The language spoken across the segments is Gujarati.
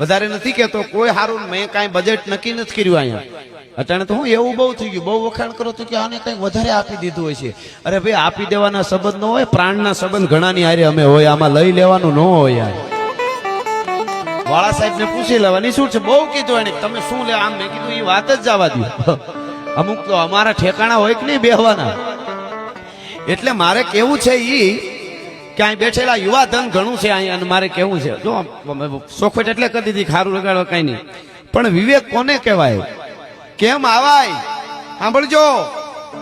વધારે નથી કેતો કોઈ સારું મેં કાંઈ બજેટ નક્કી નથી કર્યું અહીંયા. અટાણે તો હું એવું બહુ થઈ ગયું, બહુ વખાણ કરો તો કે આને કંઈક વધારે આપી દીધું હોય છે. અરે ભાઈ, આપી દેવાના સંબંધ ન હોય, પ્રાણના સંબંધ ઘણાની હારે અમે હોય, આમાં લઈ લેવાનું ન હોય યાર. વાળા સાહેબ ને પૂછી લેવાની શું છે? બહુ કીધું એને, તમે શું લે? આમ મેં કીધું એ વાત જ જવા દો અમુક તો અમારા ઠેકાણા હોય કે નહીં બેહવાના? એટલે મારે કેવું છે ઈ કે અહીં બેઠેલા યુવા ધન ઘણું છે અહીંયા અને મારે કેવું છે. જો સોખવટ એટલે કરી દીધી, ખારું લગાડવા કઈ નહીં. પણ વિવેક કોને કહેવાય? કેમ આવાય? સાંભળજો.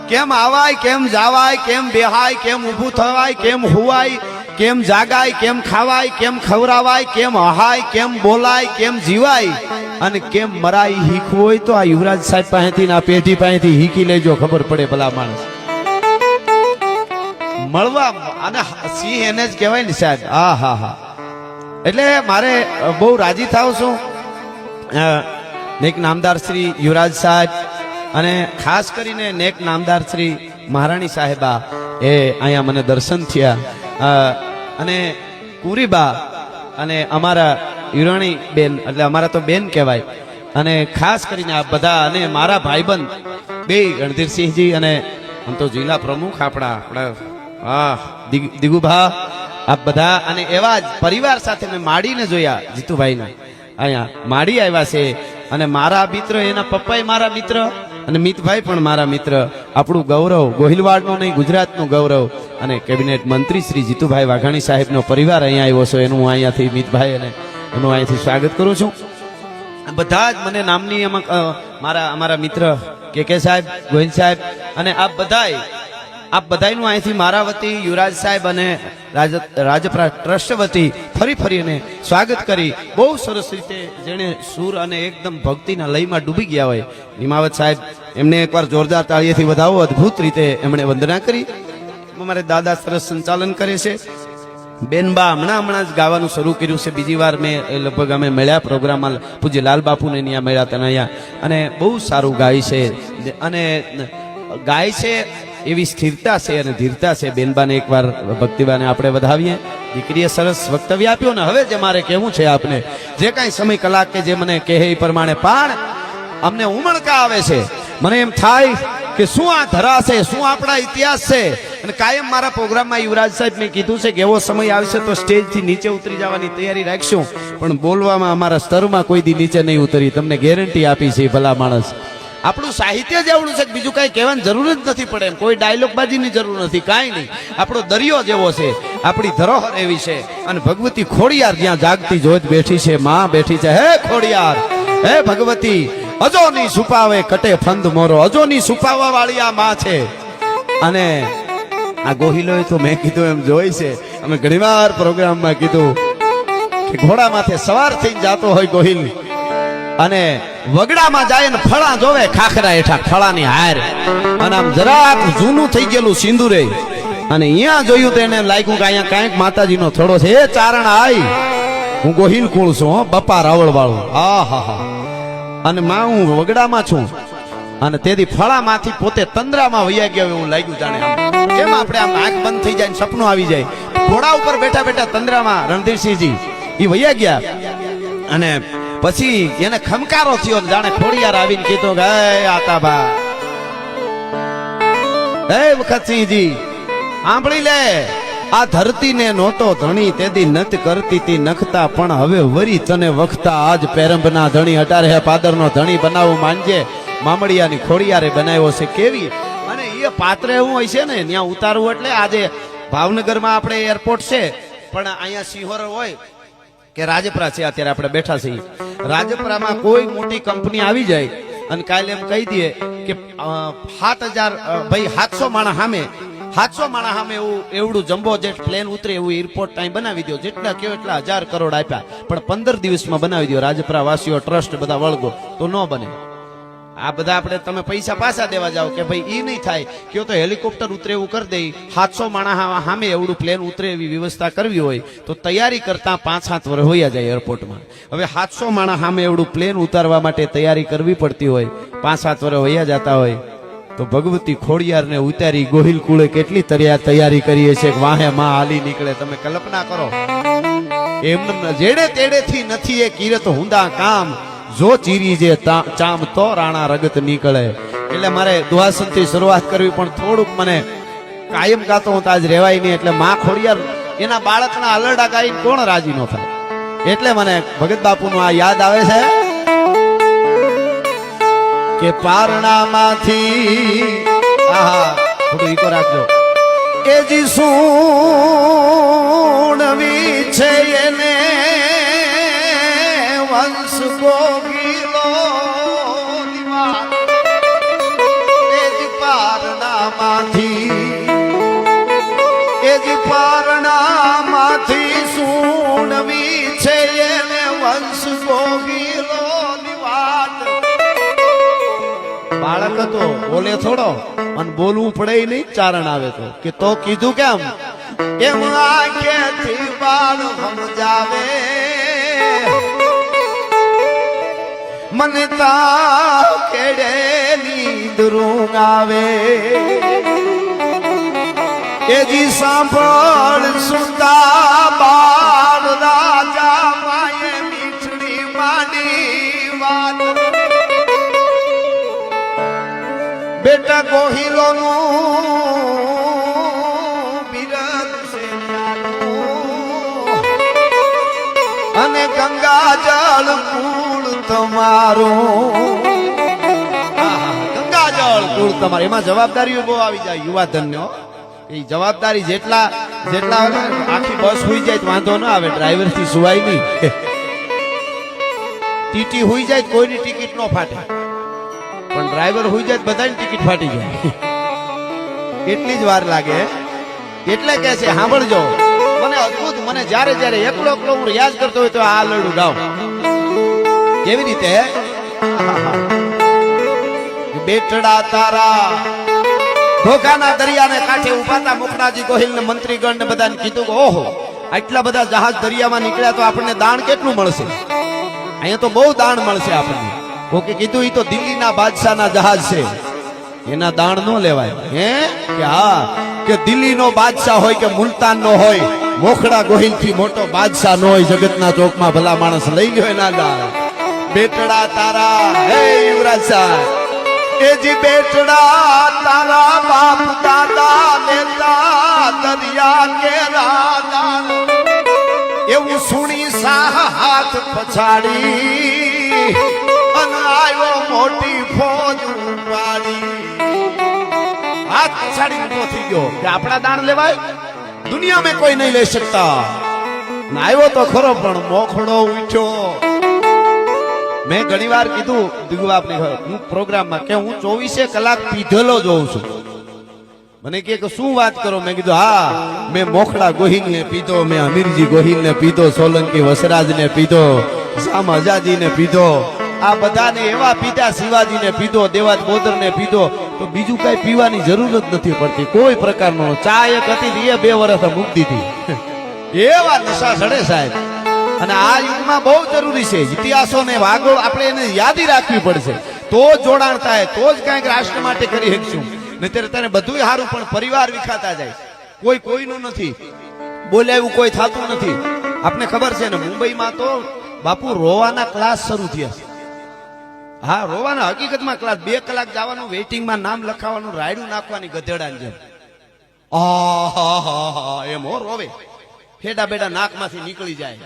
કેમ આવાય, કેમ જાવાય, કેમ બેહાય, કેમ ઊભું થવાય, કેમ હુવાય, કેમ જાગાય, કેમ ખાવાય, કેમ ખવરાવાય કેમ હહાય કેમ બોલાય, કેમ જીવાય અને કેમ મરાય, હીખવું હોય તો આ યુવરાજ સાહેબ પાસેથી આ પેઢી પાસેથી હીકી લેજો, ખબર પડે ભલા માણસ. મળવા અને સિંહ એને જ કહેવાય ને સાહેબ. હા હા હા. એટલે મારે બહુ રાજી થાવ છું. નેક નામદાર શ્રી યુવરાજ સાહેબ અને ખાસ કરીને નેક નામદાર શ્રી મહારાણી સાહેબા એ અહીંયા મને દર્શન થયા. અને કુરીબા અને અમારા યુરાણી બેન, એટલે અમારા તો બેન કહેવાય. અને ખાસ કરીને આ બધા અને મારા ભાઈબંધ બે રણધીરસિંહજી અને આમ તો જિલ્લા પ્રમુખ આપણા આપણા હા દિગ- દિગુભા, આપ બધા અને એવા જ પરિવાર સાથે મેં માડીને જોયા જીતુભાઈને. અહીંયા માડી આવ્યા છે અને મારા મિત્ર, એના પપ્પાએ મારા મિત્ર અને મિતભાઈ પણ મારા મિત્ર. આપણું ગૌરવ, ગોહિલવાડનું નહીં, ગુજરાતનું ગૌરવ. અને કેબિનેટ મંત્રી શ્રી જીતુભાઈ વાઘાણી સાહેબનો પરિવાર અહીંયા આવ્યો છે, એનું હું અહીંયાથી મિતભાઈ અને એનું અહીંયાથી સ્વાગત કરું છું. બધા જ મને નામની મારા અમારા મિત્ર કે કે સાહેબ, ગોહિલ સાહેબ અને આ બધાય આપ બધાયનું અહીંથી મારા વતી, યુવરાજ સાહેબ અને રાજ ટ્રસ્ટ વતી ફરી ફરીને સ્વાગત કરી. બહુ સરસ રીતે જેણે સૂર અને એકદમ ભક્તિના લયમાં ડૂબી ગયા હોય. નિમાવત સાહેબ, એમને એકવાર જોરદાર તાળીએથી વધાવો, અદ્ભુત રીતે એમણે વંદના કરી. અમારે દાદા સરસ સંચાલન કરે છે. બેનબા હમણાં હમણાં જ ગાવાનું શરૂ કર્યું છે. બીજી વાર મેં લગભગ અમે મળ્યા પ્રોગ્રામમાં. પૂજ્ય લાલ બાપુને ત્યાં મળ્યા અહીંયા. અને બહુ સારું ગાય છે. અને ગાય છે એવી સ્થિરતા છે અને ધીરતા છે. બેનબાને એકવાર ભક્તિબાને આપણે વધાવીએ. દીકરીએ સરસ વક્તવ્ય આપ્યું ને હવે જે મારે કહેવું છે આપને, જે કાંઈ સમય કલાક કે જે મને કહે એ પ્રમાણે પણ અમને ઉમળકા આવે છે. મને એમ થાય કે શું આ ધરા છે, શું આપણા ઇતિહાસ છે? અને કાયમ મારા પ્રોગ્રામમાં યુવરાજ સાહેબ મેં કીધું છે કે એવો સમય આવશે તો સ્ટેજથી નીચે ઉતરી જવાની તૈયારી રાખશું. પણ બોલવામાં અમારા સ્તરમાં કોઈ દી નીચે નહીં ઉતરી. તમને ગેરંટી આપી છે ભલા માણસ. આપણું સાહિત્ય જ એવડું છે બીજું કાંઈ કહેવાની જરૂર જ નથી પડે. કોઈ ડાયલોગ બાજીની જરૂર નથી, કાંઈ નહીં. આપણો દરિયો જેવો છે, આપણી ધરોહર એવી છે. અને ભગવતી ખોડિયાર જ્યાં જાગતી જોત બેઠી છે, માં બેઠી છે. હે ખોડિયાર, હે ભગવતી, અજોની છુપાવે કટે ફંદ મોરો. અજોની છુપાવવા વાળી આ માં છે. અને આ ગોહિલોએ તો મેં કીધું એમ જોઈ છે. અમે ઘણીવાર પ્રોગ્રામમાં કીધું કે ઘોડા માથે સવાર થઈને જાતો હોય ગોહિલ. અને વગડામાં જાય ને ફળા જોવે, ખાખરા હેઠા ફળાની હાર. અને આમ જરાક જૂનું થઈ ગયેલું સિંદુરે. અને અહીંયા જોયું તો લાગ્યું કે અહીંયા કાંઈક માતાજીનો થોડો છે. એ ચારણ આઈ હું ગોહિલ કુળ છું, હો, બપા રાવળ વાળું આ હા હા અને માં, હું વગડામાં છું. અને તેથી ફળામાંથી પોતે તંદ્રામાં વૈયા ગયા એવું લાગ્યું જાણે. કેમ આપણે આમ આંખ બંધ થઈ જાય સપનું આવી જાય? ઘોડા ઉપર બેઠા બેઠા તંદ્રામાં રણધીરસિંહજી એ વૈયા ગયા. અને પછી એને ખમકારો થયો જાણે ખોડિયાર આવીને કીધું કે "હે આતાબા. હે વખતસિંહજી સાંભળી લે. આ ધરતીને નહોતો ધણી, તેદી નત કરતી તી નખતા, પણ હવે વરી તને વખતા આજ પેરંબના ધણી અટારે હે પાદરનો ધણી બનાવવું માનજે મામડિયાની ખોડિયારે બનાવ્યો છે, કેવી? અને એ પાત્ર એવું હોય છે ને, ત્યાં ઉતારવું એટલે આજે ભાવનગરમાં આપણે એરપોર્ટ છે, પણ અહીંયા સિંહોર હોય કે રાજપરા છે, અત્યારે આપણે બેઠા છીએ. રાજપરામાં કોઈ મોટી કંપની આવી જાય અને કાલે એમ કહી દઈએ કે સાત હજાર ભાઈ, સાતસો માણા સામે, સાતસો માણા સામે એવું, એવડું જમ્બો જેટ પ્લેન ઉતરે એવું એરપોર્ટ ત્યાં બનાવી દો જેટલા કયો એટલા હજાર કરોડ આપ્યા. પણ પંદર દિવસમાં બનાવી દો રાજપરા વાસીઓ ટ્રસ્ટ, બધા વળગો. તો ન બને. આ બધા આપણે તમે પૈસા પાછા દેવા જાઓ કે ભાઈ ઈ નહીં થાય. કયો તો હેલિકોપ્ટર ઉતરે એવું કરી દઈ સાતસો માણા સામે એવડું પ્લેન ઉતરે એવી વ્યવસ્થા કરવી હોય તો તૈયારી કરતા પાંચ સાત વર્ષ હોયા જાય એરપોર્ટમાં હવે સાતસો માણા સામે એવડું પ્લેન ઉતારવા માટે તૈયારી કરવી પડતી હોય. પાંચ સાત વર્ષ હોયા જતા હોય. તો ભગવતી ખોડિયારને ઉતારી ગોહિલ કુળે કેટલી તરિયા તૈયારી કરીએ છે કે વાહે માં હાલી નીકળે. તમે કલ્પના કરો. એમને જેડે તેડેથી નથી એ કિરત હુંદા કામ. જો ચીરી જે ચામ તો રાણા રગત નીકળે. એટલે મારે દુહાસનથી શરૂઆત કરવી પણ થોડુંક મને કાયમ ગાતો હું તાજ રહેવાય નહીં. એટલે માં ખોડિયાર, એના બાળકના અલરડા ગાઈને કોણ રાજી નો થાય? એટલે મને ભગત બાપુનું આ યાદ આવે છે કે પારણામાંથી, આહા, થોડું ઈકો રાખજો. એ જી સુણવી છે એને એને વંશ ગોગીલો બાળક હતો, બોલે થોડો અને બોલવું પડે નહીં, ચારણ આવે તો. કે તો કીધું કેમ? એમ આંખેથી બાળ સમજાવે? મને તા કેડે નીંદરું આવે એજી સાંભળ સુતા બાળ રાજા માએ મીઠડી માંડી વાત બેટા ગોહિલો નું. અને ગંગા જળ તમારું. ગંગા જળ કુળ તમારું. એમાં જવાબદારીઓ બહુ આવી જાય યુવા ધન્ય એ જવાબદારી જેટલા જેટલા આખી બસ હોઈ જાય વાંધો ના આવે ડ્રાઈવરથી સુવાય નહીં. ટીટી હોઈ જાય કોઈની ટિકિટ ન ફાટે. પણ ડ્રાઈવર હોઈ જાય બધાની ટિકિટ ફાટી જાય. એટલી જ વાર લાગે. એટલે કે છે સાંભળજો મને અદ્ભુત મને જ્યારે જ્યારે એકલો એકલો હું રિયાઝ કરતો હોય તો આ લડું ગાઉં. કેવી રીતે બેટડા તારા ધોકાના દરિયાને કાંઠે ઉભાતા મુખનાજી ગોહિલ ને મંત્રીગણ ને બધાને કીધું કે, ઓહો, આટલા બધા જહાજ દરિયામાં નીકળ્યા તો આપણને દાણ કેટલું મળશે? અહીંયા તો બહુ દાણ મળશે આપણને. કોકે કીધું એ તો દિલ્હીના બાદશાહના જહાજ છે. એના દાણ ન લેવાય. હે? કે હા, કે દિલ્હીનો બાદશાહ હોય કે મુલતાનનો હોય, મોખડા ગોહિલથી મોટો બાદશાહ ન હોય, જગતના ચોકમાં ભલા માણસ લઈ લ્યો એના દાણ. બેટડા તારા, હે યુવરાજ સાહેબ. એ જી બેટડા તારા બાપ, દાદા નેતા દરિયા કે રાજા. એવું સુણી સાહ હાથ પછાડી, અન આવ્યો મોટી ફોજ ઉપાડી. હાથ પછાડી ઊભો થઈ ગયો. કે આપણા દાણ લેવાય? દુનિયા મેં કોઈ નહીં લઈ શકતા. આવ્યો તો ખરો પણ મોખડો ઉઠ્યો મેં ઘણી વાર કીધું દિગુબાપને હું પ્રોગ્રામમાં કે હું ચોવીસે કલાક પીધેલો જોઉં છું. મને કે શું વાત કરો? મેં કીધું, હા, મેં મોખડા ગોહિલ ને પીધો, મેં અમીરજી ગોહિલ ને પીધો, સોલંકી વસરાજ ને પીધો શામ અજાજી ને પીધો, આ બધાને એવા પીધા શિવાજી ને પીધો દેવાજ બોદર ને પીધો. તો બીજું કઈ પીવાની જરૂર જ નથી પડતી. કોઈ પ્રકારનો ચા એક હતી એ બે વર્ષ મૂકી દીધી એવા નશા ચડે સાહેબ. અને આ યુગમાં બહુ જરૂરી છે. ઇતિહાસો ને વાગોળ આપણે એને યાદી રાખવી પડશે. તો જોડાણ થાય, તો જ કાંઈક રાષ્ટ્ર માટે કરી શકશું. નહીતર તને બધું સારું પણ પરિવાર વિખાતા જાય. કોઈ કોઈનું નથી. બોલે એવું કોઈ થતું નથી. આપને ખબર છે ને, મુંબઈમાં તો બાપુ રોવાના ક્લાસ શરૂ થયા. છે હા, રોવાના હકીકતમાં ક્લાસ બે કલાક જવાનું વેઇટિંગમાં નામ લખાવવાનું રાયડું નાખવાની ગધેડાની જેમ. એમ હો રોવે. ફેડા બેડા નાકમાંથી નીકળી જાય.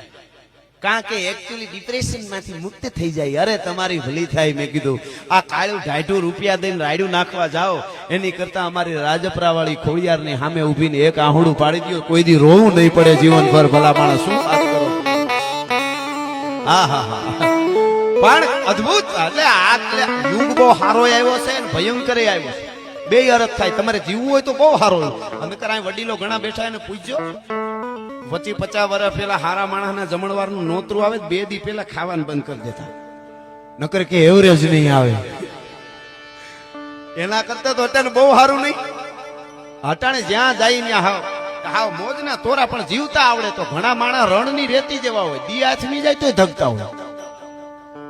કારણ કે એકચ્યુઅલી ડિપ્રેશનમાંથી મુક્ત થઈ જાય. અરે, તમારી ભલી થાય, મેં કીધું. આ કાળું ઢાઢું રૂપિયા દઈને રાયડું નાખવા જાઓ. એની કરતા અમારી રાજપરા વાળી ખોળિયારની સામે ઊભીને એક આહુડું પાડી દો કોઈ દી રોવું નહીં પડે જીવનભર, ભલા માણસ. શું વાત કરો? હા હા હા પણ અદ્ભુત. એટલે આ યુગ બહુ સારો આવ્યો છે ને ભયંકર આવ્યો છે. બે અરજ થાય. તમારે જીવવું હોય તો બહુ સારો. અમે કરાય વડીલો ઘણા બેઠા એને પૂછજો. પચી પચાસ વર્ષ પેલા હારા માણસના જમણવારનું નોતરું આવે બે દી પેલા ખાવાનું બંધ કરી દેતા. નકર કે એવરેજ નહીં આવે. એના કરતા તો અટાણે બહુ સારું નહીં. અટાણે જ્યાં જાય ત્યાં હાવ. હાવ મોજના તોરા પણ જીવતા આવડે તો ઘણા માણસ રણની રેતી જેવા હોય. દી આથમી જાય તોય ધગતા હોય.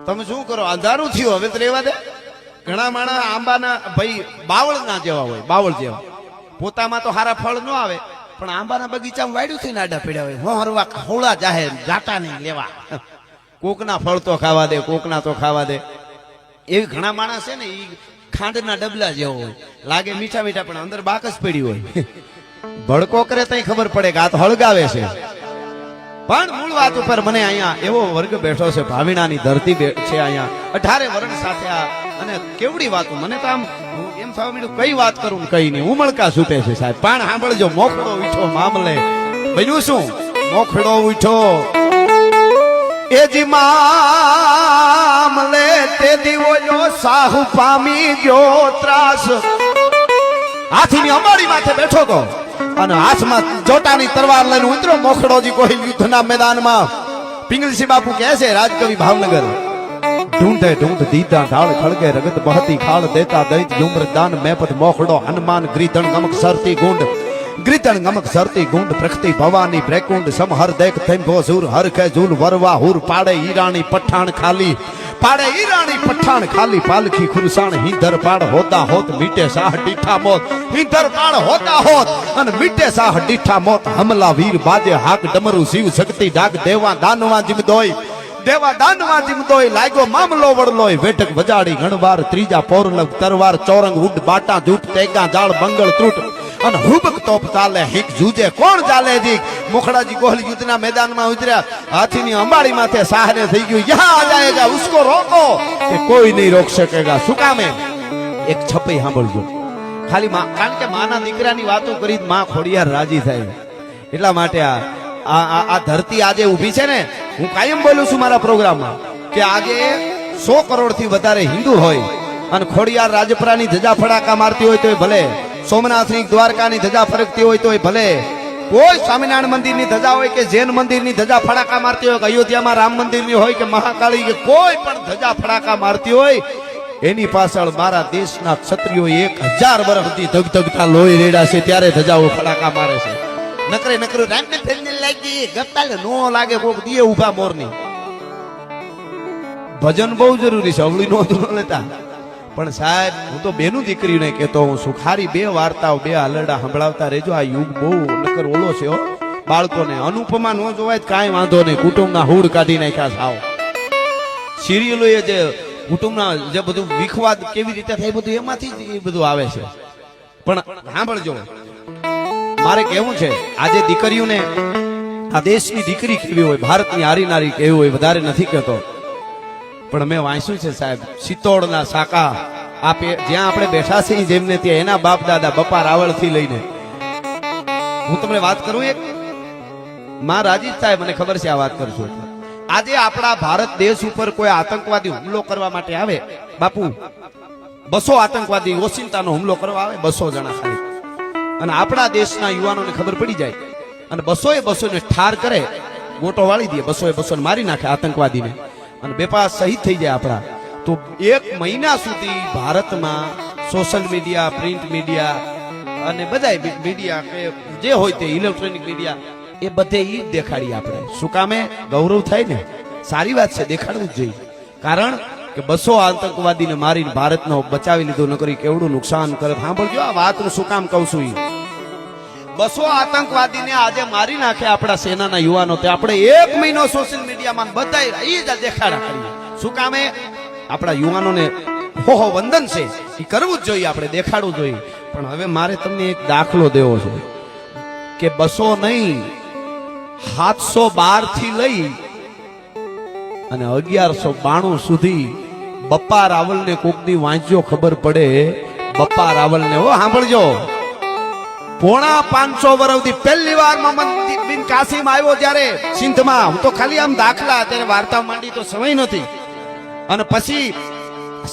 તમે શું કરો? અંધારું થયું હવે તો રેવા દે. ઘણા માણસ આંબાના, ભાઈ બાવળ ના જેવા હોય, બાવળ જેવા. પોતામાં તો સારા ફળ ન આવે. પણ આંબાના બગીચામાં વાડ્યું થઈને આડા પડ્યા હોય. હું હરવા હોળા જાહે જાતા નહીં લેવા. કોકના ફળ તો ખાવા દે, કોકના તો ખાવા દે. એવી ઘણા માણસ છે ને એ ખાંડના ડબલા જેવો હોય. લાગે મીઠા મીઠા, પણ અંદર બાકસ પડી હોય. ભડકો કરે તઈ ખબર પડે કે આ તો હળગાવે છે. પણ મૂળ વાત ઉપર મને અહીંયા એવો વર્ગ બેઠો છે, ભાવિણાની ધરતી છે અહીંયા. અઢારે વર્ણ સાથે આ અને કેવડી વાતો. મને તો આમ એમ થવા કઈ વાત કરું કઈ નહીં? ઉમળકા છૂટે છે સાહેબ. પણ સાંભળજો મોખડો ઉઠો મામલે. બન્યું શું? મોખડો ઉઠો એ જી મામલે તે દીવો સાહુ પામી ગયો ત્રાસ. હાથીની અંબાડી માથે બેઠો તો અને હાથમાં જોટાની તરવાર લઈને ઉતરો મોખડોજી કોઈ યુદ્ધના મેદાનમાં. પિંગલસિંહ બાપુ કહે છે, રાજકવિ ભાવનગર. ઢૂંઢે ઢૂંઢ દીધા ઢાળ ખળગે રગત બહતી ખાળ દેતા દૈત યુમ્ર દાન મેપત મોખડો હનુમાન ગ્રીધણ ગમક સરતી ગુંડ ગ્રીધણ ગમક સરતી ગુંડ પ્રખતી ભવાની પ્રેકુંડ સમહર દેખ થેમ્ભો સુર હર કે ઝૂલ વરવા હુર પાડે ઈરાણી પઠાણ ખાલી પાડે ઈરાણી પઠાણ ખાલી પાલખી ખુરસાણ હિંધર પાડ હોતા હોત મીટે સાહ ડીઠા મોત હિંધર પાડ હોતા હોત અને મીટે સાહ ડીઠા મોત હમલા વીર બાજે હાક ડમરુ શિવ શક્તિ ડાક દેવા દાનવા જીમ દોય દેવા દાનવા જીમ દોય લાગ્યો મામલો વડલોય. વેટક વજાડી ઘણવાર ત્રીજા પૌરલવ તરવાર, ચોરંગ ઉડ બાટા ધૂપ તેગા જાળ, બંગળ ત્રુટ. અને હુબક તોપ ચાલે, હિક જુજે. કોણ ચાલે જી મોખડાજી ગોહલ યુદ્ધના મેદાનમાં ઉતર્યા. હાથીની અંબાડી માથે સાહને થઈ ગયું. યહાં આ જાયેગા ઉસકો રોકો. કે કોઈ નહીં રોક સકેગા શું કામે એક છપઈ સાંભળજો. ખાલી કારણ કે માના દીકરાની વાતો કરી માં ખોડિયાર રાજી થાય. એટલા માટે આ આ, આ- ધરતી આજે ઊભી છે ને, હું કાયમ બોલું છું મારા પ્રોગ્રામમાં કે આજે સો કરોડથી વધારે હિન્દુ હોય અને ખોડિયાર રાજપરાની ધજા ફડાકા મારતી હોય તોય ભલે, સોમનાથની દ્વારકાની ધજા ફરકતી હોય તોય ભલે, કોઈ સ્વામિનારાયણ મંદિરની ધજા હોય કે જૈન મંદિરની ધજા ફડાકા મારતી હોય કે અયોધ્યામાં રામ મંદિરની હોય કે મહાકાળી કે કોઈ પણ ધજા ફડાકા મારતી હોય, એની પાછળ મારા દેશના ક્ષત્રિયો એક હજાર વર્ષથી ધગધગતા લોહી રેડા છે, ત્યારે ધજાઓ ફડાકા મારે છે. નકરે નકરું રામને ફેરને લાગી ગપ્પાલે નો લાગે કોક દીએ ઊભા મોરની. ભજન બહુ જરૂરી છે, અવળી નો ન લેતા પણ સાહેબ, હું તો બેનું દીકરીને કહેતો હું સુખારી બે વાર્તાઓ, બે આલરડા સંભળાવતા રહેજો, આ યુગ બહુ નકર ઓલો છે બાળકોને અનુપમા નો જોવાય કાંઈ વાંધો નહીં, કુટુંબના હુડ કાઢી નાખ્યા સાવ સિરિયલો એ જે કુટુંબના જે બધું વિખવાદ કેવી રીતે થાય બધું એમાંથી એ બધું આવે છે. પણ સાંભળજો મારે કેવું છે, આજે દીકરીઓને આ દેશની દીકરી કેવી હોય, ભારતની હારી નારી કેવી હોય, વધારે નથી કહેતો. પણ મેં વાંચ્યું છે સાહેબ સિત્તોડના સાકા, આપે જ્યાં આપણે બેઠા છીએ જેમને ત્યાં એના બાપ દાદા બપા રાવળથી લઈને. હું તમને વાત કરું એક? માં રાજીત સાહેબ, મને ખબર છે આ વાત કરશો આજે આપણા ભારત દેશ ઉપર કોઈ આતંકવાદી હુમલો કરવા માટે આવે? બાપુ, બસો આતંકવાદી ઓચિંતાનો હુમલો કરવા આવે? બસો જણા અને આપણા દેશના યુવાનોને ખબર પડી જાય. અને બસો એ બસો ને ઠાર કરે ગોટો વાળી દે બસો એ બસો મારી નાખે આતંકવાદીને. અને બેપાર શહીદ થઈ જાય આપણા. તો એક મહિના સુધી ભારતમાં સોશિયલ મીડિયા પ્રિન્ટ મીડિયા અને બધા મીડિયા કે જે હોય તે ઇલેક્ટ્રોનિક મીડિયા એ બધે જ દેખાડીએ આપણે. શું કામે? ગૌરવ થાય ને? સારી વાત છે, દેખાડવું જ જોઈએ. કારણ કે બસો આતંકવાદીને મારીને ભારતનો બચાવી લીધો, નકરી કેવડું નુકસાન કરે. સાંભળજો, આ વાતનું શું કામ કહું છું બસો આતંકવાદીને આજે મારી નાખે આપણા સેનાના યુવાનો તે આપણે એક મહિનો સોશિયલ મીડિયામાં બધા એ જ દેખાડા કરીએ. શું કામે આપણા યુવાનોને હો વંદન છે. એ કરવું જ જોઈએ, આપણે દેખાડવું જોઈએ. પણ હવે મારે તમને એક દાખલો દેવો છે કે બસો નહીં, સાતસો બારથી લઈ અને અગિયારસો બાણું સુધી બપ્પા રાવલને કોકની વાંચ્યો ખબર પડે. બપ્પા રાવલને, હો, સાંભળજો. પોણા પાંચસો વર્ષથી પહેલી વાર બિન કાસિમ આવ્યો ત્યારે સિંધમાં. હું તો ખાલી આમ દાખલા ત્યારે વાર્તા માંડી તો સમય નથી. અને પછી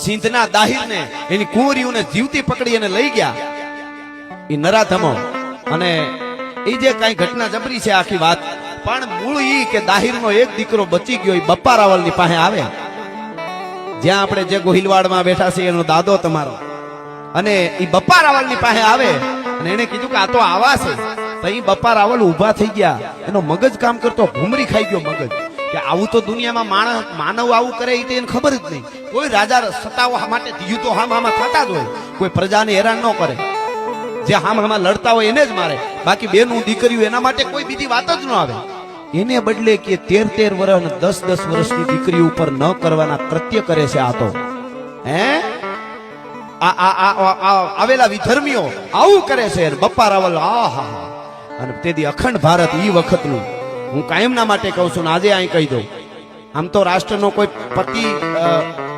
સિંધના દાહિરને એની કુંવરીઓને જીવતી પકડી અને લઈ ગયા. એ નરાધમો. અને એ જે કઈ ઘટના જબરી છે આખી વાત, પણ મૂળ ઈ કે દાહિરનો એક દીકરો બચી ગયો એ બપ્પા રાવલની પાસે આવે જ્યાં આપણે જે ગોહિલવાડમાં બેઠા છીએ, એનો દાદો તમારો. અને એ બપ્પા રાવલની પાસે આવે અને એને કીધું કે આ તો આવા છે. તો એ બપ્પા રાવલ ઊભા થઈ ગયા. એનો મગજ કામ કરતો, ભૂમરી ખાઈ ગયો મગજ. કે આવું તો દુનિયામાં માણસ માનવ આવું કરે એ તો એને ખબર જ નહીં. કોઈ રાજા સતાઓ માટે યુદ્ધો હામ હામાં થતા જ હોય. કોઈ પ્રજાને હેરાન ન કરે. જે હામ હામાં લડતા હોય એને જ મારે. બાકી બેનું દીકરીઓ એના માટે કોઈ બીજી વાત જ ન આવે. એને બદલે કે તેર તેર વર્ષ દસ દસ વર્ષની દીકરી ઉપર ન કરવાના કૃત્ય કરે છે આ તો. હે? આવેલા વિધર્મીઓ આવું કરે છે બપ્પા રાવલ આ અને તેથી અખંડ ભારત ઈ વખતનું. હું કાયમના માટે કહું છું આજે અહીં કહી દઉં. આમ તો રાષ્ટ્રનો કોઈ પતિ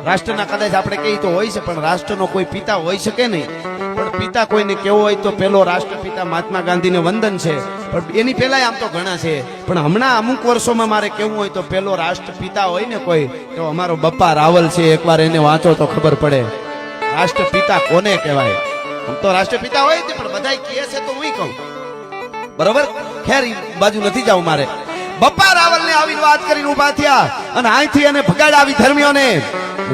રાષ્ટ્રના કદાચ આપણે કહીએ તો હોય છે, પણ રાષ્ટ્રનો કોઈ પિતા હોઈ શકે નહીં. પણ પિતા કોઈને કેવો હોય તો પેલો રાષ્ટ્રપિતા મહાત્મા ગાંધીને વંદન છે. પણ એની પહેલાય આમ તો ઘણા છે. પણ હમણાં અમુક વર્ષોમાં મારે કેવું હોય તો પેલો રાષ્ટ્રપિતા હોય ને કોઈ, તો અમારો બપ્પા રાવલ છે, એકવાર એને વાંચો તો ખબર પડે. રાષ્ટ્રપિતા કોને કહેવાય? આમ તો રાષ્ટ્રપિતા હોય પણ બધા કહે છે તો હું કહું. બરોબર? ખેર બાજુ નથી જવું મારે. બપ્પા રાવલ ને આવીને વાત કરીને ઊભા થયા અને અહીંથી એને ભગાડ આવી ધર્મીઓને.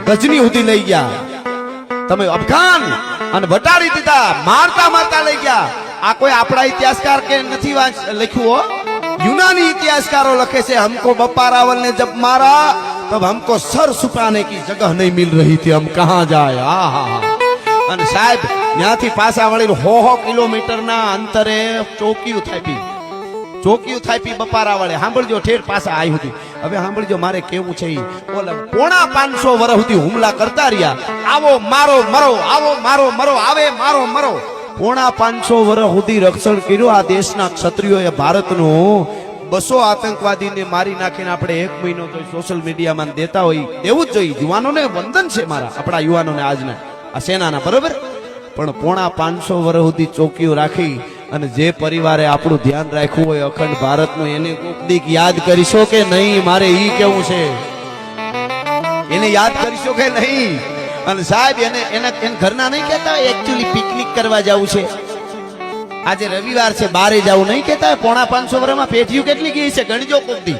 ગજની સુધી લઈ ગયા. તમે અફઘાન અને વટાડી દીધા, મારતા મારતા લઈ ગયા. આ કોઈ આપણા ઇતિહાસકાર કે નથી લખ્યું હો? યુનાની ઇતિહાસકારો લખે છે, હમકો બપ્પા રાવલ ને જબ મારા, તબ હમકો સર સુપાને કી જગહ નહીં મિલ રહી થી, હમ કહા જાય? હા હા અને સાહેબ ત્યાંથી પાછા વળી હો હો કિલોમીટરના અંતરે ચોકીયું થાપી. ચોકીયું થાપી બપારા વાળે સાંભળજો, ઠેર પાછા આવી હતી હવે સાંભળજો, મારે કેવું છે બોલે પોણા પાંચસો વર્ષ સુધી હુમલા કરતા રહ્યા. આવો, મારો, મરો, આવો, મારો, મરો, આવે, મારો, મરો. પોણા પાંચસો વર્ષ સુધી રક્ષણ કર્યું. આ દેશના ક્ષત્રિયોએ ભારતનું બસો આતંકવાદીને મારી નાખીને આપણે એક મહિનો તો સોશિયલ મીડિયામાં દેતા હોય, દેવું જ જોઈએ. યુવાનોને વંદન છે મારા, આપણા યુવાનોને આજના. આ સેનાના, બરોબર? પણ પોણા પાંચસો વર્ષ સુધી ચોકીઓ રાખી અને જે પરિવારે આપણું ધ્યાન રાખ્યું હોય, અખંડ ભારતનું, એને કોક યાદ કરીશો કે નહીં? મારે ઈ કેવું છે? એને યાદ કરીશો કે નહીં? અને સાહેબ, એને એના એને ઘરના નહીં કહેતા? એકચ્યુઅલી પિકનિક કરવા જવું છે. આજે રવિવાર છે, બારે જવું નહીં કહેતા? હોય? પોણા પાંચસો વર્ષમાં પેઢીઓ કેટલી ગઈ છે? ગણજો કોક દી.